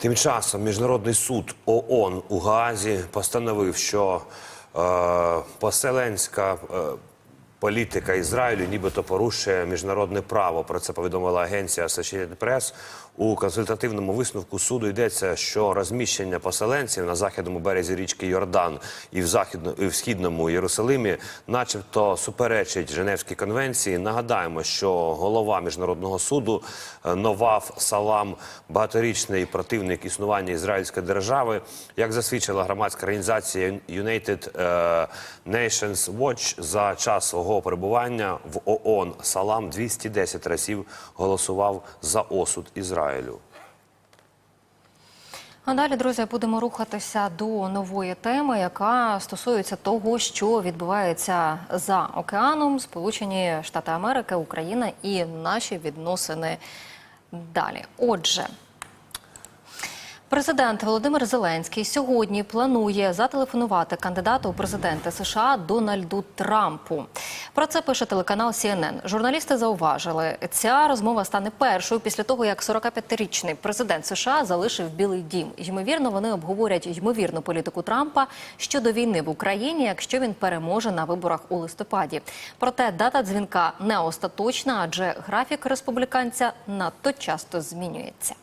Тим часом міжнародний суд ООН у Гаазі постановив, що е, поселенська е, політика Ізраїлю нібито порушує міжнародне право. Про це повідомила агенція Associated Press. У консультативному висновку суду йдеться, що розміщення поселенців на західному березі річки Йордан і в західно і в східному Єрусалимі, начебто, суперечить Женевській конвенції. Нагадаємо, що голова міжнародного суду е, Новав Салам, багаторічний противник існування ізраїльської держави, як засвідчила громадська організація United е, Nations Watch, за час свого перебування в ООН Салам 210 разів голосував за осуд Ізраїлю. А далі, друзі, будемо рухатися до нової теми, яка стосується того, що відбувається за океаном, Сполучені Штати Америки, Україна і наші відносини далі. Отже. Президент Володимир Зеленський сьогодні планує зателефонувати кандидату у президенти США Дональду Трампу. Про це пише телеканал CNN. Журналісти зауважили, ця розмова стане першою після того, як 45-річний президент США залишив Білий Дім. Ймовірно, вони обговорять ймовірну політику Трампа щодо війни в Україні, якщо він переможе на виборах у листопаді. Проте дата дзвінка не остаточна, адже графік республіканця надто часто змінюється.